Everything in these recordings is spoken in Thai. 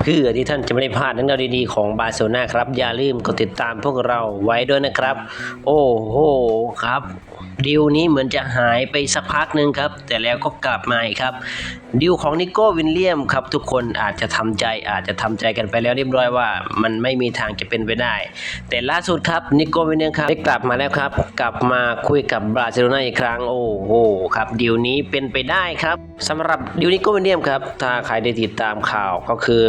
เพื่อที่ท่านจะไม่ได้พลาดเรื่องราวดีๆของบาร์เซโลนาครับ อย่าลืมกดติดตามพวกเราไว้ด้วยนะครับ โอ้โหครับดิวนี้เหมือนจะหายไปสักพักหนึ่งครับ แต่แล้วก็กลับมาอีกครับดิวของนิโก้วินเลียมครับ ทุกคนอาจจะทำใจอาจจะทำใจกันไปแล้วเรียบร้อยว่า มันไม่มีทางจะเป็นไปได้ แต่ล่าสุดครับนิโก้วินเลียมครับได้กลับมาแล้วครับ กลับมาคุยกับบาร์เซโลนาอีกครั้งโอ้โหครับดิวนี้เป็นไปได้ครับสำหรับดิวนิโก้วินเลียมครับถ้าใครได้ติดตามข่าวก็คือ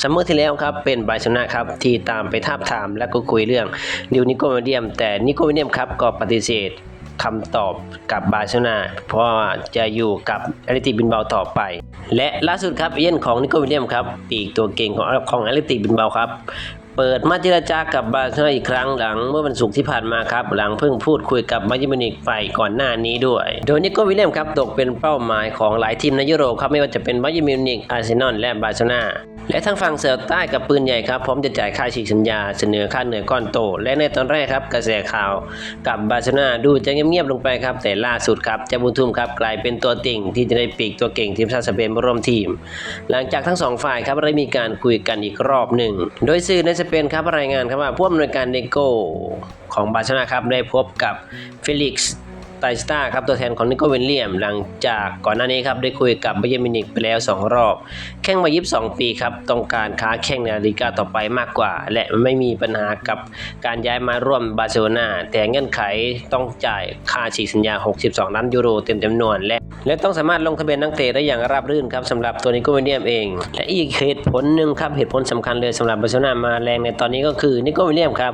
ซัมเมอร์ที่แล้วครับเป็นบาร์เซโลนาครับที่ตามไปทาบทามและก็คุยเรื่องดิวนิโกวิเดียม แต่นิโกวิเดียมครับก็ปฏิเสธคำตอบกับบาร์เซโลนาเพราะจะอยู่กับอาริติบินเบาต่อไป และล่าสุดครับเย่นของนิโควิลเลียมครับปีกตัวเก่งของของอตเลติบินเบาครับ เปิดมาเจรจากับบาร์เซโลนาอีกครั้งหลังเมื่อวันศุกร์ที่ผ่านมาครับ หลังเพิ่งพูดคุยกับมายิมินิกไปก่อนหน้านี้ด้วย โดยนิโคลวิลเลียมครับตกเป็นเป้าหมายของหลายทีมในยุโรปครับไม่ว่าจะเป็นมายิมินิกอาร์เซนอลและบาร์เซโลนาและทางฝั่งเสือใต้กับปืนใหญ่ครับพร้อมจะจ่ายค่าฉีกสัญญาเสนอค่าเหนื่อยก้อนโต และในตอนแรกครับกระแสข่าวกับบาร์เซโลนาดูจะเงียบๆลงไปครับแต่ล่าสุดครับเจาบุญทุ่มครับกลายเป็นตัวติ่งที่จะได้ปีกตัวเก่งทีมชาติสเปนมาร่วมทีม หลังจากทั้งสองฝ่ายครับได้มีการคุยกันอีกรอบหนึ่งโดยสื่อในสเปนครับรายงานครับว่าผู้อำนวยการเนโกของบาร์เซโลนาครับได้พบกับเฟลิกซ์ ไตสตาร์ครับตัวแทนของนิโคลวินเลียม หลังจากก่อนหน้านี้ครับได้คุยกับบัเยร์มินิกไปแล้ว 2 รอบ แข่งมา22ปีครับต้องการค้าแข่งในลาลิกาต่อไปมากกว่า และไม่มีปัญหากับการย้ายมาร่วมบาร์เซโลนาแต่เงื่อนไขต้องจ่ายค่าฉีกสัญญา 62 ล้านยูโรเต็มจำนวนและและต้องสามารถลงทะเบียนนักเตะได้อย่างราบรื่นครับสำหรับตัวนิโคลวินเลียมเอง และอีกเหตุผลหนึ่งครับเหตุผลสำคัญเลยสำหรับบาร์เซโลนามาแรงในตอนนี้ก็คือนิโคลวินเลียมครับ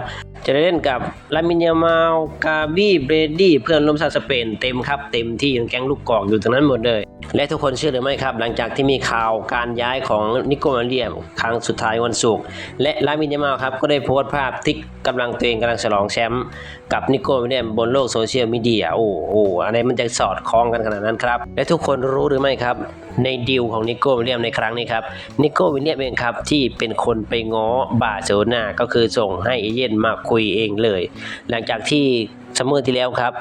จะได้เล่นกับลามินยามาลกาบี้เบรดี้เพื่อนร่วมชาติสเปนเต็มครับเต็มที่แก๊งลูกกอกอยู่ตรงนั้นหมดเลย และทุกคนเชื่อหรือไม่ครับ หลังจากที่มีข่าวการย้ายของนิโคมาเลียมครั้งสุดท้ายวันศุกร์และลามินยามาลครับก็ได้โพสต์ภาพที่กำลังตัวเองกำลังฉลองแชมป์กับนิโคมาเลียมบนโลกโซเชียลมีเดียโอ้โหอะไรมันจะสอดคล้องกันขนาดนั้นครับและทุกคนรู้หรือไม่ครับในดีลของนิโคลวิลเลียมในครั้งนี้ครับนิโคลวิลเลียมเองครับที่เป็นคนไปง้อบาร์เซโลนาก็คือส่งให้เอเย่นมาคุยเองเลย หลังจากที่ซัมเมอร์ที่แล้วครับ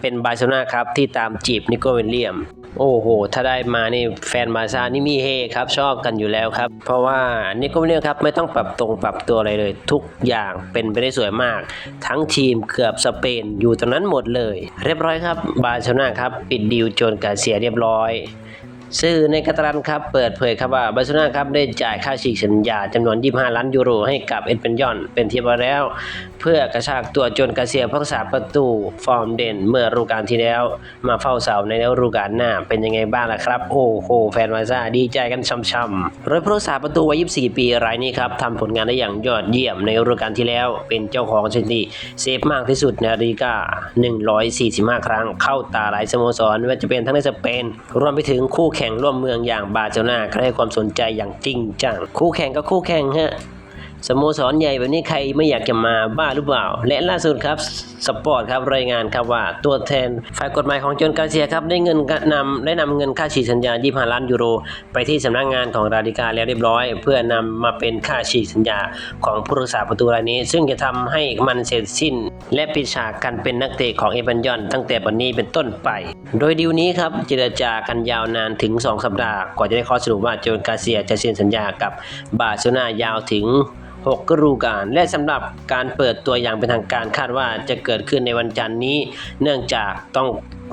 เป็นบาร์เซโลนาครับที่ตามจีบนิโคลวิลเลียมโอ้โห ถ้าได้มานี่แฟนบาซ่านี่มีเฮครับชอบกันอยู่แล้วครับ เพราะว่านิโคลวิลเลียมครับไม่ต้องปรับตรงปรับตัวอะไรเลย ทุกอย่างเป็นไปได้สวยมาก ทั้งทีมเกือบสเปนอยู่ตรงนั้นหมดเลย เรียบร้อยครับ บาร์เซโลนาครับ ปิดดีลโจนกาเซียเรียบร้อย สื่อในกาตาลันครับเปิดเผยครับว่าบาร์เซโลนาครับได้จ่ายค่าฉีกสัญญาจำนวน 25 ล้านยูโรให้กับเอ็นเปนยอน เป็นที่เรียบร้อแล้ว เพื่อกระชากตัวจนกาเซียพักษาประตูฟอร์มเด่น เมื่อฤดูกาลที่แล้ว มาเฝ้าเสาในฤดูกาลหน้า เป็นยังไงบ้างล่ะครับ โอ้โห แฟนบาร์ซ่าดีใจกันช่ำๆโดยผู้รักษาประตูวัย 24 ปีรายนี้ครับทำผลงานได้อย่างยอดเยี่ยมในฤดูกาลที่แล้ว เป็นเจ้าของสถิติเซฟมากที่สุดในลาลิกา145 ครั้งเข้าตาหลายสโมสรไม่ว่าจะเป็นทั้งในสเปนรวมไปถึงคู่แข่งร่วมเมืองอย่างบาร์เซโลนาเขาให้ความสนใจอย่างจริงจังคู่แข่งก็คู่แข่งฮะ สโมสรใหญ่แบบนี้ใครไม่อยากจะมาบ้าหรือเปล่า และล่าสุดครับสปอร์ตครับรายงานครับว่าตัวแทนฝ่ายกฎหมายของโจนกาเซียครับได้เงินนำได้นำเงินค่าฉีกสัญญา 25 ล้านยูโร ไปที่สำนักงานของราดิกาแล้วเรียบร้อย เพื่อนำมาเป็นค่าฉีกสัญญาของผู้รักษาประตูรายนี้ ซึ่งจะทำให้มันเสร็จสิ้น และปิดฉากกันเป็นนักเตะของเอเบนยอนตั้งแต่วันนี้เป็นต้นไป โดยดีลนี้ครับเจรจากันยาวนานถึง 2 สัปดาห์ก่อนจะได้ข้อสรุปว่าโจนกาเซียจะเซ็นสัญญากับบาร์เซโลนายาวถึง 6 ฤดูกาลและสำหรับการเปิดตัวอย่างเป็นทางการคาดว่าจะเกิดขึ้นในวันจันทร์นี้ เนื่องจากต้อง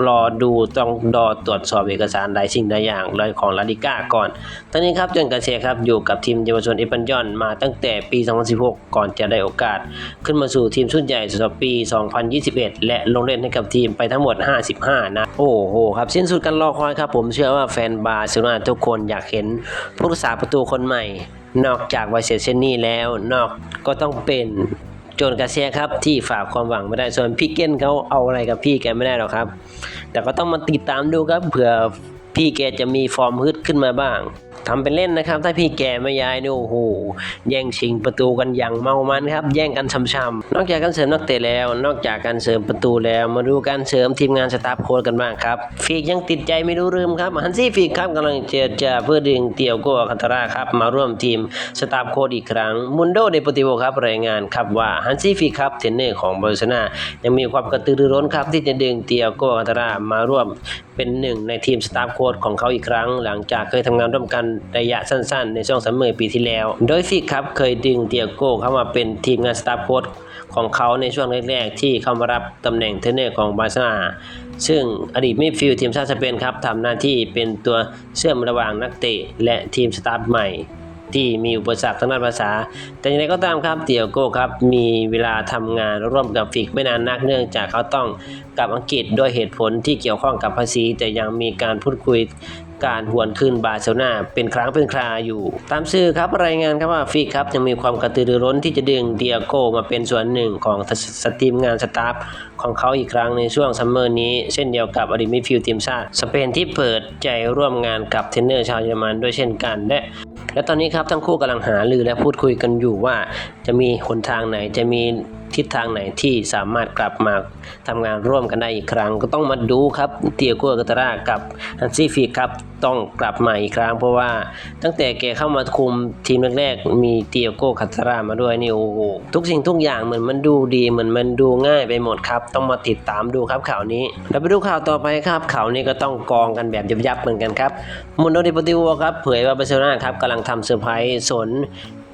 รอดูต้องรอตรวจสอบเอกสารหลายสิ่งหลายอย่างเลยของลาลิก้าก่อนทั้งนี้ครับจนกาเซครับอยู่กับทีมเยาวชนเอปันยอนมาตั้งแต่ปี 2016 ก่อนจะได้โอกาส ขึ้นมาสู่ทีมชุดใหญ่สำหรับปี 2021 และลงเล่นให้กับทีมไปทั้งหมด 55นัดโอ้โหครับสิ้นสุดการรอคอยครับผมเชื่อว่าแฟนบาร์เซโลนาทุกคนอยากเห็นผู้รักษาประตูคนใหม่ นอกจากไวเซเชนนี่แล้ว นอกก็ต้องเป็นโจนกาเซียครับที่ฝากความหวังไม่ได้ส่วนพี่เก้นเขาเอาอะไรกับพี่แกไม่ได้หรอกครับ แต่ก็ต้องมาติดตามดูครับเผื่อพี่แกจะมีฟอร์มฮึดขึ้นมาบ้าง ทำเป็นเล่นนะครับ ถ้าพี่แก่ไม่ย้ายนี่โอ้โหแย่งชิงประตูกันอย่างเมามันครับ แย่งกันช้ำๆนอกจากการเสริมนักเตะแล้ว นอกจากการเสริมประตูแล้วมาดูการเสริมทีมงานสตาฟโค้ชกันบ้างครับฟีกยังติดใจไม่รู้ลืมครับฮันซี่ฟีกครับกำลังเจรจาเพื่อดึงเตียวโกอัคันตาราครับมาร่วมทีมสตาฟโค้ชอีกครั้งมุนโดเดปติโวครับรายงานครับว่าฮันซี่ฟีกครับเทรนเนอร์ของบาร์เซโลนายังมีความกระตือรือร้นครับที่จะดึงเตียวโกอัคันตารามาร่วม เป็นหนึ่งในทีมสตาฟโค้ชของเขาอีกครั้ง หลังจากเคยทำงานร่วมกันระยะสั้นๆ ในช่วงซัมเมปีที่แล้ว โดยฟิกครับเคยดึงเตียโก้เข้ามาเป็นทีมงานสตาฟโค้ชของเขาในช่วงแรกๆ ที่เข้ามารับตำแหน่งเทรนเนอร์ของบาร์เซโลนาซึ่งอดีตมิดฟิลด์ทีมชาติสเปนครับทำหน้าที่เป็นตัวเชื่อมระหว่างนักเตะและทีมสตาฟใหม่ ที่มีอุปสรรคทางด้านภาษา แต่อย่างไรก็ตามครับเตียโก้ครับมีเวลาทำงานร่วมกับฟิกไม่นานนักเนื่องจากเขาต้องกลับอังกฤษด้วยเหตุผลที่เกี่ยวข้องกับภาษี แต่ยังมีการพูดคุยการหวนขึ้นบาร์เซโลนาเป็นครั้งเป็นคราอยู่ ตามสื่อครับรายงานครับว่าฟิกครับยังมีความกระตือรือร้นที่จะดึงเตียโก้มาเป็นส่วนหนึ่งของสตรีมงานสตาฟของเขาอีกครั้งในช่วงซัมเมอร์นี้ เช่นเดียวกับอดีตมิดฟิลทีมชาติสเปนที่เปิดใจร่วมงานกับเทรนเนอร์ชาวเยอรมันด้วยเช่นกัน และ และตอนนี้ครับทั้งคู่กำลังหารือและพูดคุยกันอยู่ว่าจะมีหนทางไหนจะมี ทิศทางไหนที่สามารถกลับมาทำงานร่วมกันได้อีกครั้ง ก็ต้องมาดูครับเตียโก้กาตารากับฮันซี่ฟิกครับต้องกลับมาอีกครั้ง เพราะว่าตั้งแต่แกเข้ามาคุมทีมแรกๆมีเตียโก้คาตารามาด้วยนี่โอ้โหทุกสิ่งทุกอย่างเหมือนมันดูดีเหมือนมันดูง่ายไปหมดครับ ต้องมาติดตามดูครับข่าวนี้เราไปดูข่าวต่อไปครับข่าวนี้ก็ต้องกองกันแบบยับๆเหมือนกันครับมุนโดดิปติโวครับเผยว่าบาร์เซโลนาครับกำลังทำเซอร์ไพรส์สน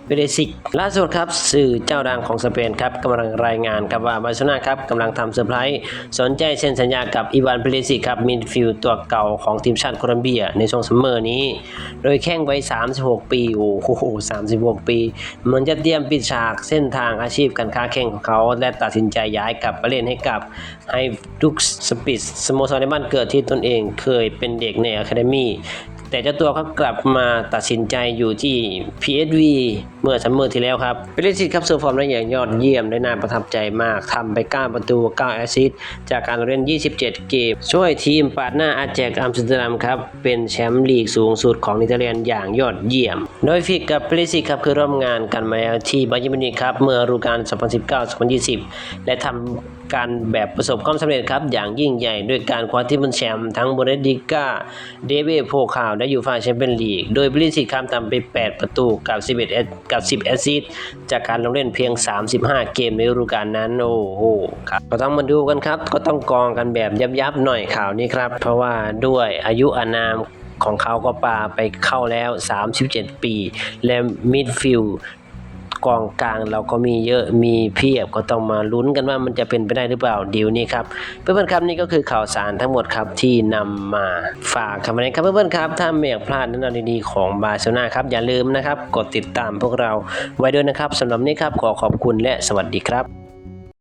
เปเรซิกล่าสุดครับสื่อเจ้าดังของสเปนครับกำลังรายงานครับว่าบาร์เซโลนาครับกำลังทำเซอร์ไพรส์สนใจเซ็นสัญญากับอีวานเปเรซิกครับมิดฟิลด์ตัวเก่าของทีมชาติโคลัมเบียในช่วงซัมเมอร์นี้ โดยแข้งไว้ 36 ปีโอ้โห36 ปีเหมือนจะเตรียมปิดฉากเส้นทางอาชีพการค้าแข่งของเขาและตัดสินใจย้ายกลับไปเล่นให้กับไฮดุกสปิสสโมสรในบ้านเกิดที่ตนเองเคยเป็นเด็กในอะคาเดมี่ แต่เจ้าตัวเขากลับมาตัดสินใจอยู่ที่ PSV เมื่อซัมเมอร์ที่แล้วครับเปเรซิตครับเซอร์ฟอร์มได้อย่างยอดเยี่ยมได้น่าประทับใจมากทำไป 9 ประตู 9 แอสซิสต์จากการเล่น 27 เกม ช่วยทีมปาดหน้าอาแจกอัมสเตอร์ดัมครับ เป็นแชมป์ลีกสูงสุดของเนเธอร์แลนด์อย่างยอดเยี่ยม โดยฟิกกับเปเรซิตครับคือร่วมงานกันมาแล้วที่บาเยร์นมิวนิกครับเมื่อฤดูกาล 2019-2020 และทำ การแบบประสบความสำเร็จครับ อย่างยิ่งใหญ่ด้วยการคว้าที่เป็นแชมป์ทั้งบูเดดิก้าเดเวโพคาวและยูฟาแชมเปี้ยนลีก โดยบริสิตครับทำไป 8 ประตูกับ 11แอสกับ 10 แอสซิสต์จากการลงเล่นเพียง 35 เกมในฤดูกาลนั้น โอ้โหครับก็ต้องมาดูกันครับ ก็ต้องกองกันแบบยับๆหน่อยข่าวนี้ครับ เพราะว่าด้วยอายุอานามของเขาก็ปาไปเข้าแล้ว 37 ปี และมิดฟิลด์ กองกลางเราก็มีเยอะมีเพียบก็ต้องมาลุ้นกันว่ามันจะเป็นไปได้หรือเปล่าดีลนี้ครับเพื่อนๆครับนี่ก็คือข่าวสารทั้งหมดครับที่นำมาฝากครับวันนี้ครับเพื่อนๆครับถ้าไม่อยากพลาดเรื่องราวดีๆของบาร์เซโลนาครับอย่าลืมนะครับกดติดตามพวกเราไว้ด้วยนะครับสำหรับนี้ครับขอขอบคุณและสวัสดีครับ